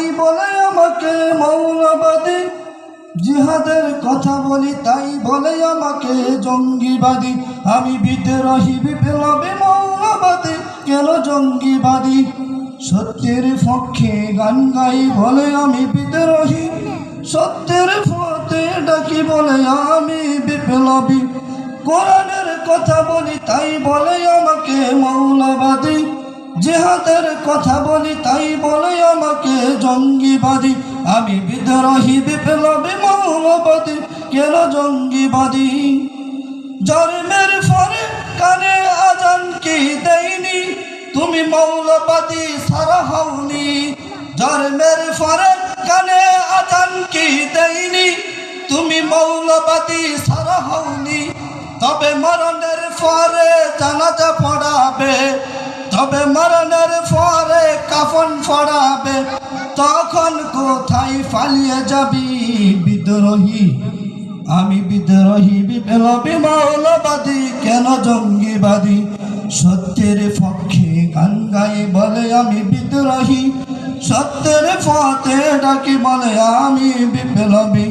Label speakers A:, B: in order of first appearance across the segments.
A: তাই বলে আমাকে মৌলবাদী। জিহাদের কথা বলি, তাই বলে আমাকে জঙ্গিবাদী। আমি বিদ্রোহী, বিপ্লবী মৌলবাদী। কেন জঙ্গিবাদী? সত্যের পক্ষে গান গাই বলে আমি বিদ্রোহী। সত্যের পথে ডাকি বলে আমি বিপ্লবী। কোরআনের কথা বলি, তাই বলে আমাকে মৌলবাদী। জেহাদের কথা বলি, তাই বলে আমাকে জঙ্গিবাদী। আমি বিদ্রোহী, বিপ্লবী, মৌলবাদী। কেন জঙ্গিবাদী? জন্মের ফলে কানে আজান কি দেয়নি? তুমি মৌলবাদী, সারা হওনি। জন্মের ফলে কানে আজান কি দেয়নি? তুমি মৌলবাদী, সারা হওনি। তবে মরণের পরে জানাজা পড়াবে। তবে মরণের পরে কাফন পড়াবে, তখন কোথায় ফালিয়ে যাবি বিদ্রোহী? আমি বিদ্রোহী, বিপ্লবী, মৌলবাদী, কেন জঙ্গিবাদী? সত্যের পক্ষে গান গাই বলে আমি বিদ্রোহী, সত্যের পথে ডাকি বলে আমি বিপ্লবী।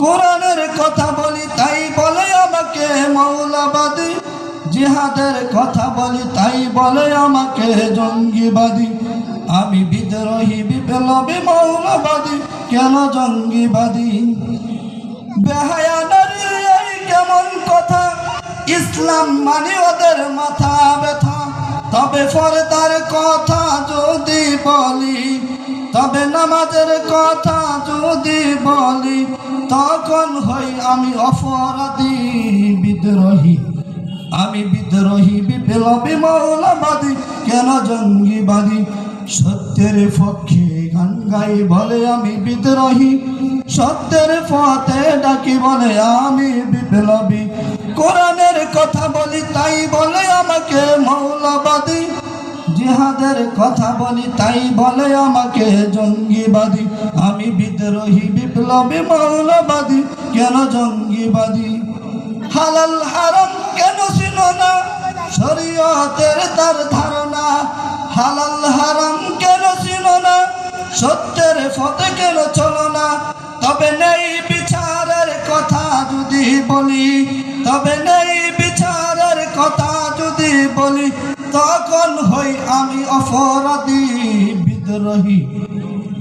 A: কোরআনের কথা বলি, তাই বলে আমাকে মৌলবাদী। জিহাদের কথা বলি, তাই বলে আমাকে জঙ্গিবাদী। আমি বিদ্রোহী, বিপ্লবী, মৌলবাদী, কেন জঙ্গিবাদী? বেহায়া নারী কেমন কথা? ইসলাম মানে ওদের মাথা ব্যথা। তবে ফরদার কথা যদি বলি, তবে নামাজের কথা যদি বলি, তখন হই আমি অপরাধী, বিদ্রোহী। আমি বিদ্রোহী, বিপ্লবী, মৌলবাদী, কেন জঙ্গিবাদী? সত্যের পক্ষে গান গাই বলে আমি বিদ্রোহী, সত্যের পথে ডাকি বলে আমি বিপ্লবী। কোরআনের কথা বলি, তাই বলে আমাকে মৌলবাদী। জিহাদের কথা বলি, তাই বলে আমাকে জঙ্গিবাদী। আমি বিদ্রোহী, বিপ্লবী, মৌলবাদী, কেন জঙ্গিবাদী? হালাল, হারাম কেন ছিল না? শরীয়তের তার ধারণা, হালাল হারাম কেন ছিল না? সত্যের পথে কেন চলো না? তবে নেই বিচারের কথা যদি বলি, তবে নেই বিচারের কথা যদি বলি, তখন হই আমি অপরাধী, বিদ্রোহী।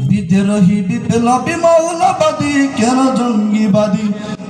A: বিদ্রোহী বিপ্লবী, মৌলবাদী, কেন জঙ্গিবাদী?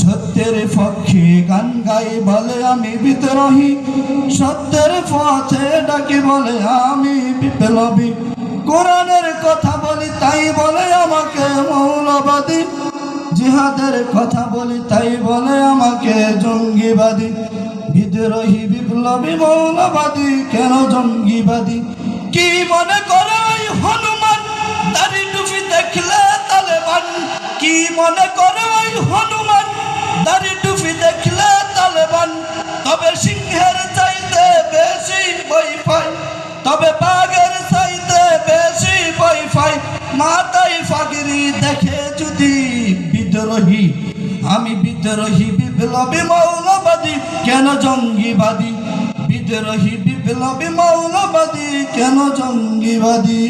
A: সত্যের পক্ষে গান গাই বলে আমি বিদ্রোহী। সত্যের পথে ডাকি বলে আমি বিপ্লবী। কোরআনের কথা বলি, তাই বলে আমাকে মৌলবাদী। জিহাদের কথা বলি, তাই বলে আমাকে জঙ্গিবাদী। বিদ্রোহী, বিপ্লবী, মৌলবাদী, কেন জঙ্গিবাদী? কি মনে করে ওই হনুমান? দাড়ি টুপি দেখলে তালেবান। কি মনে করে ওই হনুমান? দাড়ি টুপি দেখলে তালেবান, তবে সিংহের চাইতে বেশি বই পাই তবে বাঘের চাইতে বেশি বই পাই মাতাই ফাগিরি দেখে যদি বিদ্রোহী, আমি বিদ্রোহী বিপ্লবী মৌলবাদী, কেন জঙ্গিবাদী? বিদ্রোহী বিপ্লবী মৌলবাদী, কেন জঙ্গিবাদী?